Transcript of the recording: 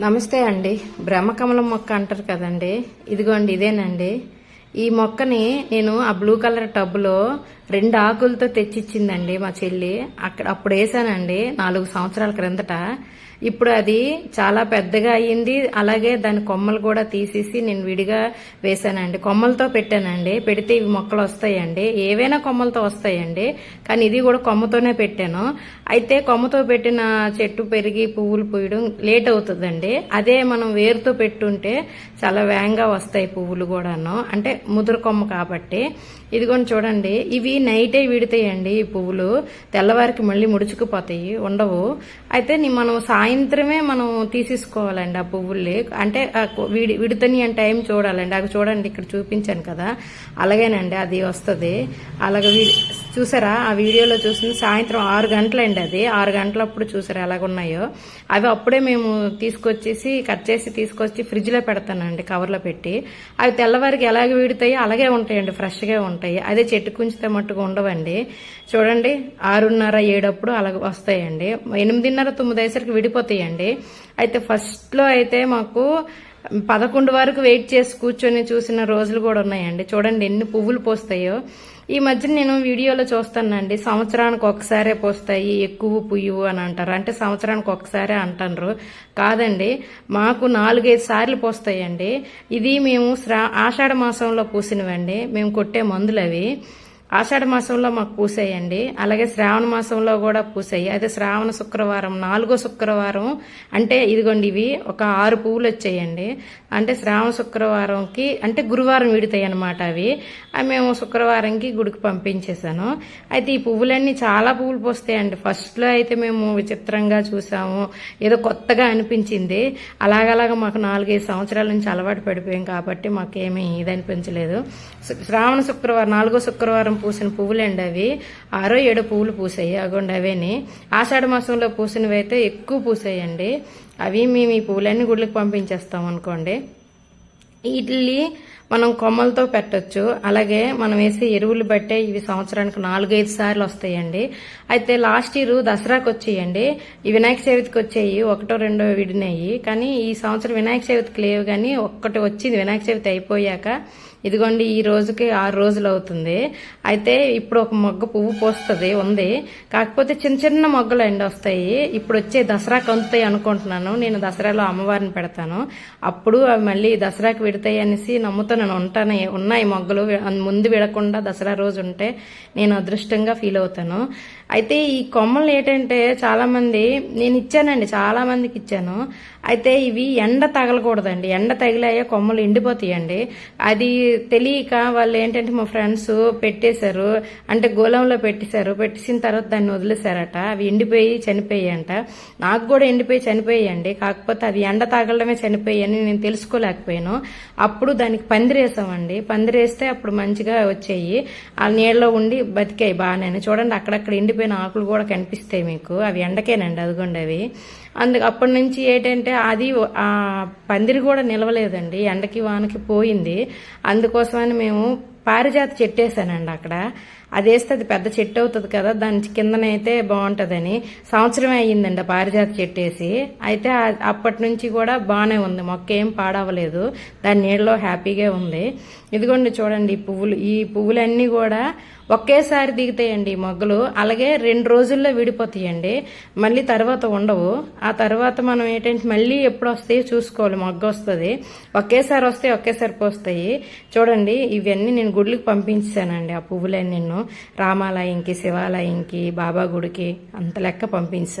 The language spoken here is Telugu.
నమస్తే అండి. బ్రహ్మకమలం మొక్క అంటారు కదండి. ఇదిగోండి ఇదేనండి. ఈ మొక్కని నేను ఆ బ్లూ కలర్ టబ్లో రెండు ఆకులతో తెచ్చిచ్చిందండి మా చెల్లి. అక్కడ అప్పుడు వేసానండి నాలుగు సంవత్సరాల క్రిందట. ఇప్పుడు అది చాలా పెద్దగా అయ్యింది. అలాగే దాని కొమ్మలు కూడా తీసేసి నేను విడిగా వేసానండి కొమ్మలతో పెట్టానండి. పెడితే ఇవి మొక్కలు వస్తాయండి. ఏవైనా కొమ్మలతో వస్తాయండి. కానీ ఇది కూడా కొమ్మతోనే పెట్టాను. అయితే కొమ్మతో పెట్టిన చెట్టు పెరిగి పువ్వులు పూయడం లేట్ అవుతుందండి. అదే మనం వేరుతో పెట్టుంటే చాలా వేగంగా వస్తాయి పువ్వులు కూడాను. అంటే ముదురు కొమ్మ కాబట్టి. ఇదిగోండి చూడండి. ఇవి నైటే విడతాయండి ఈ పువ్వులు. తెల్లవారికి మళ్ళీ ముడుచుకుపోతాయి. ఉండవు. అయితే మనం సాయంత్రమే మనం తీసేసుకోవాలండి ఆ పువ్వుల్ని. అంటే విడి విడతని అని టైం చూడాలండి? అవి చూడండి ఇక్కడ చూపించాను కదా. అలాగేనండి అది వస్తుంది. అలాగే చూసారా? ఆ వీడియోలో చూసింది సాయంత్రం ఆరు గంటలండి అది. ఆరు గంటలప్పుడు చూసారా ఎలాగున్నాయో? అవి అప్పుడే మేము తీసుకొచ్చేసి కట్ చేసి తీసుకొచ్చి ఫ్రిడ్జ్లో పెడతానండి కవర్లో పెట్టి. అవి తెల్లవారికి ఎలాగ వీడుతాయో అలాగే ఉంటాయండి ఫ్రెష్గా ఉంటాయి. అదే చెట్టు కుంచితే మట్టుకు ఉండవండి. చూడండి ఆరున్నర ఏడప్పుడు అలాగ వస్తాయండి. ఎనిమిదిన్నర తొమ్మిది అయ్యేసరికి విడిపోతాయండి. అయితే ఫస్ట్లో అయితే మాకు పదకొండు వరకు వెయిట్ చేసి కూర్చొని చూసిన రోజులు కూడా ఉన్నాయండి. చూడండి ఎన్ని పువ్వులు పోస్తాయో. ఈ మధ్య నేను వీడియోలో చూస్తానండి. సంవత్సరానికి ఒకసారే పోస్తాయి ఎక్కువ పుయ్యవు అని అంటారు. అంటే సంవత్సరానికి ఒకసారే అంటారు కాదండి మాకు నాలుగైదు సార్లు పోస్తాయండి. ఇది మేము శ్రా ఆషాఢ మాసంలో పూసినవండి. మేము కొట్టే మందులు అవి ఆషాఢ మాసంలో మాకు పూసాయండి. అలాగే శ్రావణ మాసంలో కూడా పూసాయి. అయితే శ్రావణ శుక్రవారం నాలుగో శుక్రవారం అంటే ఇదిగోండి ఇవి ఒక ఆరు పువ్వులు వచ్చాయండి. అంటే శ్రావణ శుక్రవారంకి అంటే గురువారం విడతాయి అనమాట అవి. మేము శుక్రవారంకి గుడికి పంపించేశాను. అయితే ఈ పువ్వులన్నీ చాలా పువ్వులు పోస్తాయండి. ఫస్ట్లో అయితే మేము విచిత్రంగా చూసాము. ఏదో కొత్తగా అనిపించింది. అలాగలాగా మాకు నాలుగైదు సంవత్సరాల నుంచి అలవాటు పడిపోయాం కాబట్టి మాకేమీ ఇది అనిపించలేదు శ్రావణ శుక్రవారం నాలుగో శుక్రవారం పూసిన పువ్వులండి అవి. ఆరో ఏడో పువ్వులు పూసాయి. అగోండి అవేని. ఆషాఢ మాసంలో పూసినవి అయితే ఎక్కువ పూసాయండి. అవి మేము ఈ పువ్వులన్నీ గుడ్లకు పంపించేస్తాం అనుకోండి. వీటిని మనం కొమ్మలతో పెట్టొచ్చు. అలాగే మనం వేసే ఎరువులు బట్టే ఇవి సంవత్సరానికి నాలుగైదు సార్లు వస్తాయండి. అయితే లాస్ట్ ఇయర్ దసరాకి వచ్చేయండి. ఈ వినాయక చవితికి వచ్చాయి ఒకటో రెండో విడినాయి. కానీ ఈ సంవత్సరం వినాయక చవితికి లేవు కానీ ఒక్కటి వచ్చింది. వినాయక చవితి అయిపోయాక ఇదిగోండి ఈ రోజుకి ఆరు రోజులు అవుతుంది. అయితే ఇప్పుడు ఒక మొగ్గ పువ్వు పోస్తుంది ఉంది. కాకపోతే చిన్న చిన్న మొగ్గలు ఎండ వస్తాయి. ఇప్పుడు వచ్చే దసరాకు అందుతాయి అనుకుంటున్నాను. నేను దసరాలో అమ్మవారిని పెడతాను. అప్పుడు అవి మళ్ళీ దసరాకి విడతాయి అనేసి నమ్ముతున్నాను ఉంటాను ఉన్నాయి మొగ్గలు. ముందు విడకుండా దసరా రోజు ఉంటే నేను అదృష్టంగా ఫీల్ అవుతాను. అయితే ఈ కొమ్మలు ఏంటంటే చాలామంది నేను ఇచ్చానండి చాలా మందికి ఇచ్చాను. అయితే ఇవి ఎండ తగలకూడదండి. ఎండ తగిలాయో కొమ్మలు ఎండిపోతాయండి. అది తెలియక వాళ్ళు ఏంటంటే మా ఫ్రెండ్స్ పెట్టేశారు. అంటే గోళంలో పెట్టేశారు. పెట్టేసిన తర్వాత దాన్ని వదిలేశారట. అవి ఎండిపోయి చనిపోయాయంట. నాకు కూడా ఎండిపోయి చనిపోయాయండి. కాకపోతే అది ఎండ తగలడమే చనిపోయాయని నేను తెలుసుకోలేకపోయాను. అప్పుడు దానికి పందిరేసామండి. పందిరేస్తే అప్పుడు మంచిగా వచ్చాయి. ఆ నీళ్ళలో ఉండి బతికాయి బాగానే. చూడండి అక్కడక్కడ ఎండిపోయిన ఆకులు కూడా కనిపిస్తాయి మీకు. అవి ఎండకేనండి అదిగోండి అవి. అందుకు అప్పటి నుంచి ఏంటంటే అది ఆ పందిరి కూడా నిలవలేదండి. ఎండకి వానకి పోయింది. అందుకోసమని మేము పారిజాత చెట్టు వేసానండి అక్కడ. అది వేస్తే అది పెద్ద చెట్టు అవుతుంది కదా దాని కిందనైతే బాగుంటుందని సంవత్సరమే అయ్యిందండి పారిజాత చెట్టు వేసి అయితే అప్పటి నుంచి కూడా బాగానే ఉంది మొక్క ఏం పాడవలేదు దాని నీళ్ళలో హ్యాపీగా ఉంది. ఇదిగోండి చూడండి ఈ పువ్వులు ఈ పువ్వులన్నీ కూడా ఒకేసారి దిగుతాయండి ఈ మొగ్గలు అలాగే రెండు రోజుల్లో విడిపోతాయండి మళ్ళీ తర్వాత ఉండవు. ఆ తర్వాత మనం ఏంటంటే మళ్ళీ ఎప్పుడు వస్తాయో చూసుకోవాలి మొగ్గ వస్తుంది. ఒకేసారి వస్తే ఒకేసారి పోస్తాయి. చూడండి ఇవన్నీ నేను గుడికి పంపించానండి ఆ పువ్వులన్నీ నేను రామాలయంకి శివాలయంకి బాబా గుడికి అంత లెక్క పంపించాను.